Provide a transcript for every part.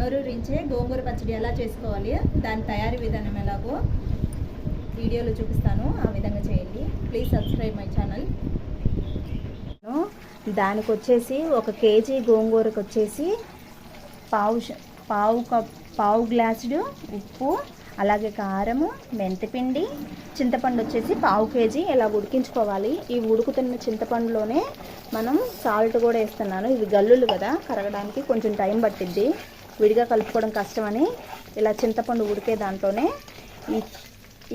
నోరూరించే గోంగూర పచ్చడి ఎలా చేసుకోవాలి దాని తయారీ విధానం ఎలాగో వీడియోలో చూపిస్తాను. ఆ విధంగా చేయండి. ప్లీజ్ సబ్స్క్రైబ్ మై ఛానల్ దానికి వచ్చేసి ఒక కేజీ గోంగూరకు వచ్చేసి పావు పావు కప్ పావు గ్లాసుడు ఉప్పు అలాగే కారము మెంతిపిండి చింతపండు వచ్చేసి పావు కేజీ ఇలా ఉడికించుకోవాలి. ఈ ఉడుకుతున్న చింతపండులోనే మనం సాల్ట్ కూడా వేస్తున్నాను. ఇవి గల్లులు కదా కరగడానికి కొంచెం టైం పట్టిద్ది. విడిగా కలుపుకోవడం కష్టమని ఇలా చింతపండు ఉడికే దాంట్లోనే ఈ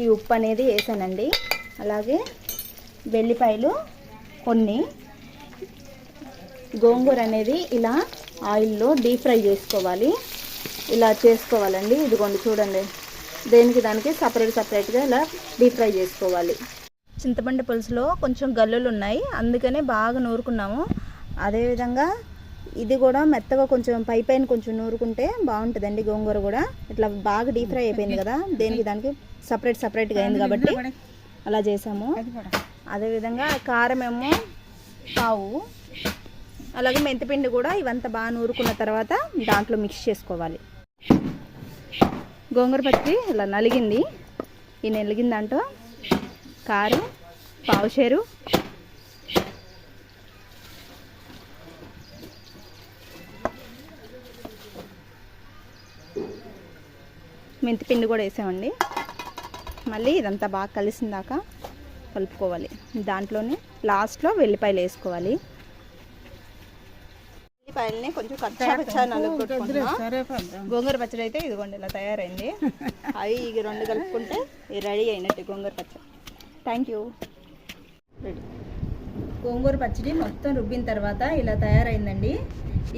ఈ ఉప్పు అనేది వేసానండి. అలాగే వెల్లిపాయలు కొన్ని గోంగూర అనేది ఇలా ఆయిల్లో డీప్ ఫ్రై చేసుకోవాలి. ఇలా చేసుకోవాలండి. ఇదిగోండి చూడండి. దేనికి దానికి సపరేట్ సపరేట్గా ఇలా డీప్ ఫ్రై చేసుకోవాలి. చింతపండు పులుసులో కొంచెం గల్లులు ఉన్నాయి అందుకనే బాగా నూరుకున్నాము. అదేవిధంగా ఇది కూడా మెత్తగా కొంచెం పై పైన కొంచెం నూరుకుంటే బాగుంటుందండి గోంగూర కూడా. ఇట్లా బాగా డీప్ ఫ్రై అయిపోయింది కదా దేనికి దానికి సపరేట్ సపరేట్గా అయింది కాబట్టి అలా చేసాము. అదేవిధంగా కారం ఏమో పావు అలాగే మెంతిపిండి కూడా ఇవంతా బాగా నూరుకున్న తర్వాత దాంట్లో మిక్స్ చేసుకోవాలి. గోంగూర పచ్చి ఇలా నలిగింది. ఈ నలిగిన దాంట్లో కారం పావుషేరు మెంతిపిండి కూడా వేసామండి. మళ్ళీ ఇదంతా బాగా కలిసిన దాకా కలుపుకోవాలి. దాంట్లోనే లాస్ట్లో వెల్లిపాయలు వేసుకోవాలి. ఉల్లిపాయలని కొంచెం కచ్చా కచ్చా నలుగుకుంటున్నా గోంగూర పచ్చడి అయితే ఇదిగోండి ఇలా తయారైంది. అవి ఈ రెండు కలుపుకుంటే రెడీ అయినట్టు గోంగూర పచ్చడి. థ్యాంక్ యూ గోంగూర పచ్చడి మొత్తం రుబ్బిన తర్వాత ఇలా తయారైందండి.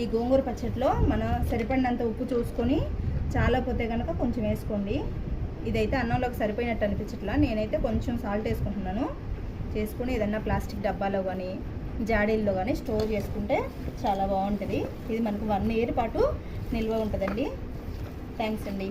ఈ గోంగూర పచ్చడిలో మనం సరిపడినంత ఉప్పు చూసుకొని చాలా పోతే కనుక కొంచెం వేసుకోండి. ఇదైతే అన్నంలోకి సరిపోయినట్టు అనిపించట్లా. నేనైతే కొంచెం సాల్ట్ వేసుకుంటున్నాను. చేసుకుని ఏదన్నా ప్లాస్టిక్ డబ్బాలో కానీ జాడీల్లో కానీ స్టోర్ చేసుకుంటే చాలా బాగుంటుంది. ఇది మనకు వన్ ఇయర్ పాటు నిల్వ ఉంటుందండి. థ్యాంక్స్ అండి.